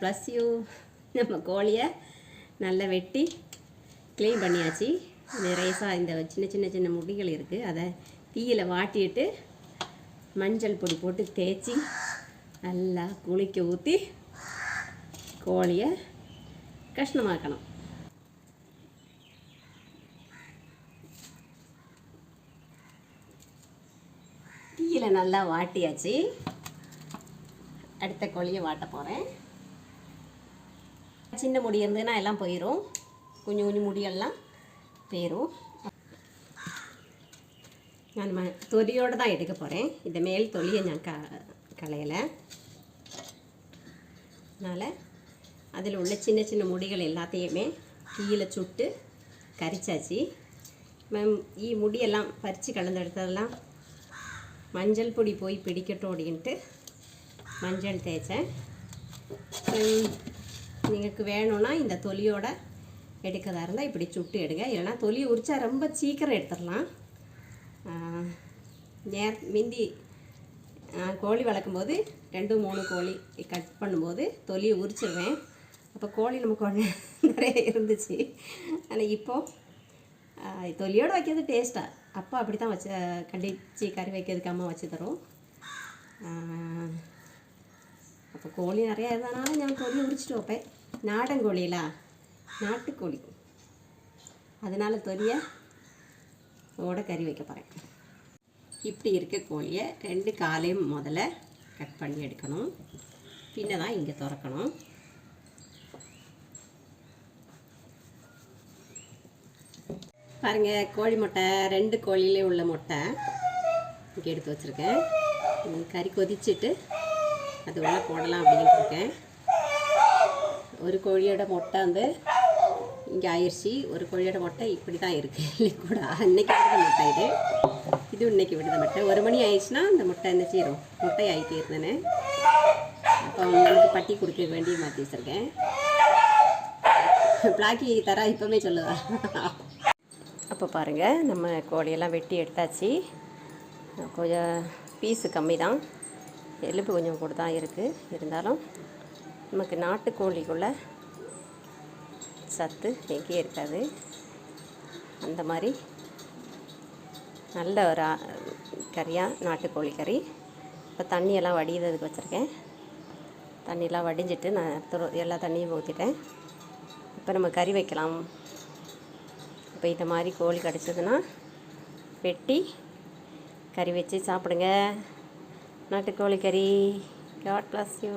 Plus you நம்ம கோழியை நல்லா வெட்டி க்ளீன் பண்ணியாச்சு. நிறையசாக இந்த சின்ன சின்ன சின்ன முடிகள் இருக்குது அதை தீயில் வாட்டிட்டு மஞ்சள் பொடி போட்டு தேய்ச்சி நல்லா குளிக்க ஊற்றி கோழியை கஷ்டமாக்கணும் தீயில் நல்லா வாட்டியாச்சு. அடுத்த கோழியை வாட்ட போகிறேன் சின்ன முடி இருந்ததுன்னா எல்லாம் போயிடும் கொஞ்சம் கொஞ்சம் முடியெல்லாம் போயிடும் நான் ம தொலியோடு தான் எடுக்க போகிறேன் இந்த மேல் தொலியை நான் க களையலை. அதனால் அதில் உள்ள சின்ன சின்ன முடிகள் எல்லாத்தையுமே கீழே சுட்டு கரிச்சாச்சு. மேம் ஈ முடியெல்லாம் பறித்து கலந்தெடுத்ததெல்லாம் மஞ்சள் பொடி போய் பிடிக்கட்டும் அப்படின்ட்டு மஞ்சள் தேய்ச்சேன். உங்களுக்கு வேணும்னா இந்த தொலியோட எடுக்கிறதா இருந்தால் இப்படி சுட்டு எடுங்க. இல்லைனா தொலி உரிச்சா ரொம்ப சீக்கிரம் எடுத்துடலாம். நேர் மிந்தி கோழி வளர்க்கும்போது ரெண்டு மூணு கோழி கட் பண்ணும்போது தொலியை உரிச்சிடுவேன் அப்போ கோழி நமக்கு நிறைய இருந்துச்சு. ஆனால் இப்போது தொலியோடு வைக்கிறது டேஸ்ட்டாக அப்போ அப்படி தான் வச்சு கண்டிச்சு கறி வைக்கிறதுக்காமல் வச்சு தரும். அப்போ கோழி நிறையா இருந்தனால ഞാൻ തൊലി ഉരിച്ചിട്ട് வைப்பேன் நாடன் கோழிலா நாட்டுக்கோழி அதனால தொலியை ஓட கறி வைக்க போகிறேன் இப்படி இருக்க கோழியை ரெண்டு காலையும் முதல்ல கட் பண்ணி எடுக்கணும் பின்ன தான் இங்கே திறக்கணும் பாருங்க கோழி முட்டை ரெண்டு கோழியிலே உள்ள முட்டை இங்கே எடுத்து வச்சுருக்கேன் ம், கறி கொதிச்சுட்டு அது உள்ளே போடலாம் அப்படின்ட்டு இருக்கேன். ஒரு கோழியோட முட்டை வந்து இங்கே ஆயிடுச்சு ஒரு கோழியோட முட்டை இப்படி தான் இருக்குது கூட அன்னைக்கு விடுத முட்டை இது. இது இன்னைக்கு விடுத முட்டை. ஒரு மணி ஆயிடுச்சுன்னா அந்த முட்டை என்ன செய்யும் முட்டை ஆகிட்டே இருந்தேனே. அப்போ அவங்களுக்கு பட்டி கொடுக்க வேண்டிய மாற்றி வச்சுருக்கேன். பிளாக்கி தரா இப்போவே சொல்லுவா அப்போ பாருங்கள் நம்ம கோழியெல்லாம் வெட்டி எடுத்தாச்சு. கொஞ்சம் பீஸு கம்மி தான் எலும்பு கொஞ்சம் கூட தான் இருக்குது இருந்தாலும் நமக்கு நாட்டுக்கோழிக்குள்ளே சத்து எங்கேயும் இருக்காது. அந்த மாதிரி நல்ல ஒரு கறியாக நாட்டுக்கோழி கறி. இப்போ தண்ணியெல்லாம் வடிகிறதுக்கு வச்சுருக்கேன். தண்ணியெல்லாம் வடிஞ்சிட்டு நான் துரு எல்லா தண்ணியும் ஊற்றிட்டேன் இப்போ நம்ம கறி வைக்கலாம். இப்போ இந்த மாதிரி கோழி கிடச்சதுன்னா வெட்டி கறி வச்சு சாப்பிடுங்க. நாட்டுக்கோழி கறி காட் பிளஸ் யூ